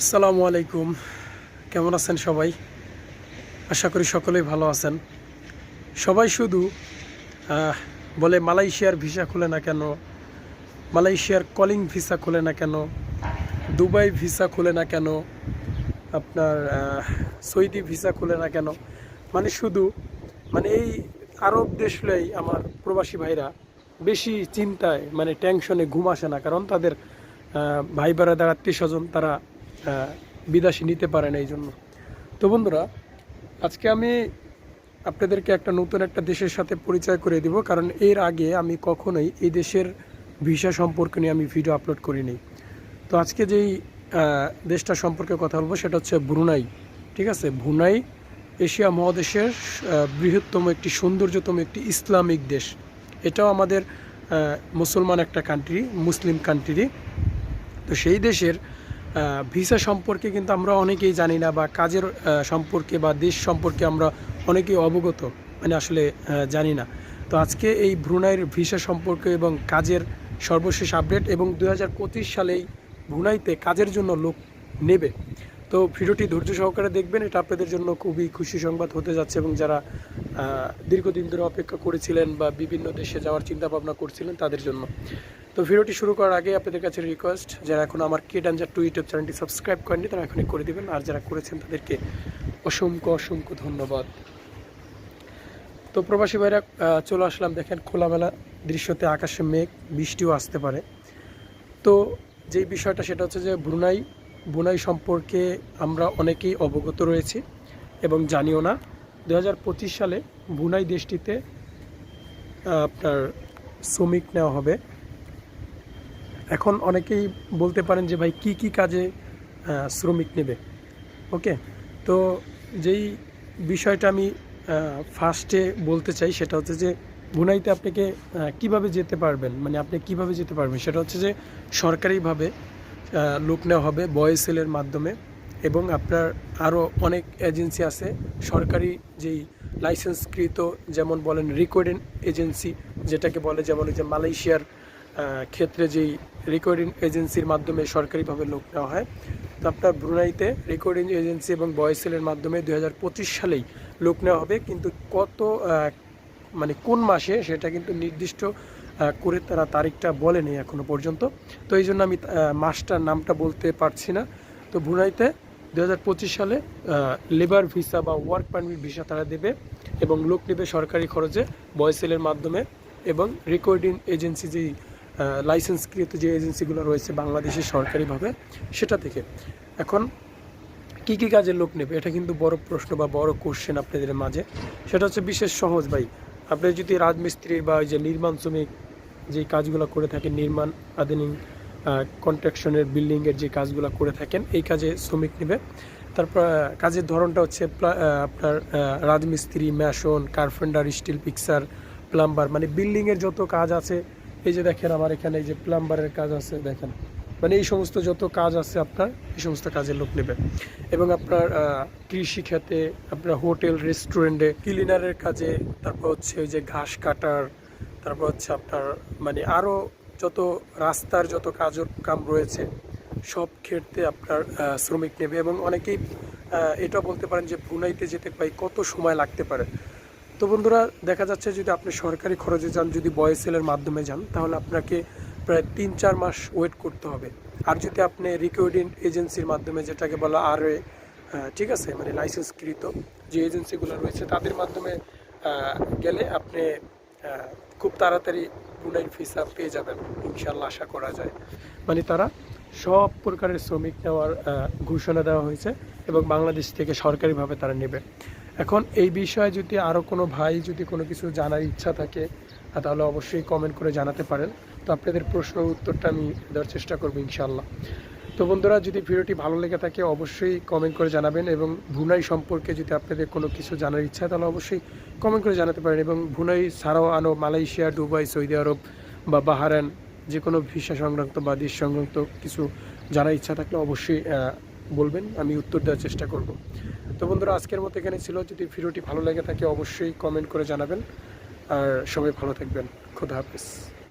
আসসালামু আলাইকুম। কেমন আছেন সবাই? আশা করি সকলেই ভালো আছেন। সবাই শুধু বলে মালয়েশিয়ার ভিসা খুলে না কেন? মালয়েশিয়ার কলিং ভিসা খুলে না কেন? দুবাই ভিসা খুলে না কেন? আপনার সৌদি ভিসা খুলে না কেন? মানে শুধু মানে এই আরব দেশগুলোই আমার প্রবাসী ভাইরা বেশি চিন্তায় মানে টেনশনে ঘুম আসে না। কারণ তাদের ভাই বেড়াদার আত্মীয় স্বজন তারা বিদেশি নিতে পারে না এই জন্য তো বন্ধুরা, আজকে আমি আপনাদেরকে একটা নতুন একটা দেশের সাথে পরিচয় করে দিব, কারণ এর আগে আমি কখনোই এই দেশের ভিসা সম্পর্কে নিয়ে আমি ভিডিও আপলোড করিনি। তো আজকে যেই দেশটা সম্পর্কে কথা বলব সেটা হচ্ছে ব্রুনাই, ঠিক আছে? ব্রুনাই এশিয়া মহাদেশের বৃহত্তম একটি সৌন্দর্যতম একটি ইসলামিক দেশ। এটাও আমাদের মুসলমান একটা কান্ট্রি মুসলিম কান্ট্রি তো সেই দেশের ভিসা সম্পর্কে কিন্তু আমরা অনেকেই জানি না বা কাজের সম্পর্কে বা দেশ সম্পর্কে আমরা অনেকেই অবগত মানে আসলে জানি না। তো আজকে এই ব্রুনাইয়ের ভিসা সম্পর্কে এবং কাজের সর্বশেষ আপডেট এবং দু সালেই ব্রুনাইতে কাজের জন্য লোক নেবে। তো ভিডিওটি ধৈর্য সহকারে দেখবেন, এটা আপনাদের জন্য খুবই খুশি সংবাদ হতে যাচ্ছে এবং যারা দীর্ঘদিন ধরে অপেক্ষা করেছিলেন বা বিভিন্ন দেশে যাওয়ার চিন্তা ভাবনা করছিলেন তাদের জন্য। তো ভিডিওটি শুরু করার আগে আপনাদের কাছে রিকোয়েস্ট যারা এখন আমার কে ডাঞ্জার টু ইউটিউব চ্যানেলটি সাবস্ক্রাইব করেননি, তারা এখনই করে দিবেন। আর যারা করেছেন তাদেরকে অসংখ্য অসংখ্য ধন্যবাদ। তো প্রবাসী ভাইরা চলে আসলাম। দেখেন খোলামেলা দৃশ্যতে আকাশে মেঘ, বৃষ্টিও আসতে পারে। তো যেই বিষয়টা, সেটা হচ্ছে যে ব্রুনাই বুনাই সম্পর্কে আমরা অনেকেই অবগত রয়েছি এবং জানিও না। দু হাজার পঁচিশ সালে বুনাই দেশটিতে আপনার শ্রমিক নেওয়া হবে। এখন অনেকেই বলতে পারেন যে, ভাই, কি কি কাজে শ্রমিক নেবে? ওকে তো যেই বিষয়টা আমি ফার্স্টে বলতে চাই, সেটা হচ্ছে যে, বুনাইতে আপনাকে কীভাবে যেতে পারবেন? মানে আপনি কীভাবে যেতে পারবেন? সেটা হচ্ছে যে, সরকারিভাবে লোক নেওয়া হবে বয়েসেলের মাধ্যমে এবং আপনার আরও অনেক এজেন্সি আছে। সরকারি যেই লাইসেন্সকৃত, যেমন বলেন রেকর্ডিং এজেন্সি যেটাকে বলে, যেমন ওই যে মালয়েশিয়ার ক্ষেত্রে যেই রেকর্ডিং এজেন্সির মাধ্যমে সরকারিভাবে লোক নেওয়া হয়। তো আপনার ব্রুনাইতে রেকর্ডিং এজেন্সি এবং বয়েসেলের মাধ্যমে দু হাজার পঁচিশ সালেই লোক নেওয়া হবে। কিন্তু কত মানে কোন মাসে সেটা কিন্তু নির্দিষ্ট করে তারা তারিখটা বলেনি এখনও পর্যন্ত। তো এই জন্য আমি মাসটার নামটা বলতে পারছি না। তো ব্রুনাইতে দু হাজার পঁচিশ সালে লেবার ভিসা বা ওয়ার্ক পারমিট ভিসা তারা দেবে এবং লোক নেবে সরকারি খরচে বয়সেলের মাধ্যমে। এবং রেকর্ডিং এজেন্সি যেই লাইসেন্সকৃত যে এজেন্সিগুলো রয়েছে বাংলাদেশে সরকারিভাবে, সেটা থেকে। এখন কি কি কাজের লোক নেবে, এটা কিন্তু বড় প্রশ্ন বা বড় কোশ্চেন আপনাদের মাঝে। সেটা হচ্ছে বিশেষ সহজ ভাই, আপনি যদি রাজমিস্ত্রির বা ওই যে নির্মাণ শ্রমিক যে কাজগুলো করে থাকেন, নির্মাণ, আধুনিক কনস্ট্রাকশনের বিল্ডিংয়ের যে কাজগুলো করে থাকেন, এই কাজে শ্রমিক নেবে। তারপর কাজের ধরনটা হচ্ছে আপনার রাজমিস্ত্রি mason carpenter steel fixer plumber মানে বিল্ডিংয়ের যত কাজ আছে এই যে দেখেন আমার এখানে এই যে প্লাম্বারের কাজ আছে, দেখেন। মানে এই সমস্ত যত কাজ আছে আপনার, এই সমস্ত কাজের লোক নেবে। এবং আপনার কৃষি খাতে আপনার হোটেল রেস্টুরেন্টে ক্লিনারের কাজে, তারপর হচ্ছে ওই যে ঘাস কাটার, তারপর হচ্ছে আপনার মানে আরও যত রাস্তার যত কাজ কাম রয়েছে, সব ক্ষেত্রে আপনার শ্রমিক নেবে। এবং অনেকেই এটা বলতে পারেন যে ব্রুনাইতে যেতে পাই, কত সময় লাগতে পারে। তো বন্ধুরা, দেখা যাচ্ছে যদি আপনি সরকারি খরচে যান, যদি বয়েসেলের মাধ্যমে যান, তাহলে আপনাকে প্রায় তিন চার মাস ওয়েট করতে হবে। আর যদি আপনি রেকর্ডিং এজেন্সির মাধ্যমে, যেটাকে বলা আর ঠিক আছে মানে লাইসেন্সকৃত যে এজেন্সিগুলো রয়েছে, তাদের মাধ্যমে গেলে আপনি খুব তাড়াতাড়ি পুনাইর ভিসা পেয়ে যাবেন ইনশাল্লাহ আশা করা যায়। মানে তারা সব প্রকারের শ্রমিক নেওয়ার ঘোষণা দেওয়া হয়েছে এবং বাংলাদেশ থেকে সরকারিভাবে তারা নেবে। এখন এই বিষয়ে যদি আরও কোনো ভাই, যদি কোনো কিছু জানার ইচ্ছা থাকে তাহলে অবশ্যই কমেন্ট করে জানাতে পারেন। তো আপনাদের প্রশ্ন উত্তরটা আমি দেওয়ার চেষ্টা করব ইনশাল্লাহ তো বন্ধুরা, যদি ভিডিওটি ভালো লেগে থাকে, অবশ্যই কমেন্ট করে জানাবেন এবং ভুনাই সম্পর্কে যদি আপনাদের কোনো কিছু জানার ইচ্ছা, তাহলে অবশ্যই কমেন্ট করে জানাতে পারেন এবং ভুনাই ছাড়াও আনো, মালয়েশিয়া, দুবাই, সৌদি আরব বা বাহারান যে কোনো ভিসা সংক্রান্ত বা দেশ সংক্রান্ত কিছু জানার ইচ্ছা থাকলে অবশ্যই বলবেন, আমি উত্তর দেওয়ার চেষ্টা করব। তো বন্ধুরা, আজকের মতো এখানে ছিল। যদি ভিডিওটি ভালো লাগে থাকে, অবশ্যই কমেন্ট করে জানাবেন। আর সবাই ভালো থাকবেন। খোদা হাফিজ।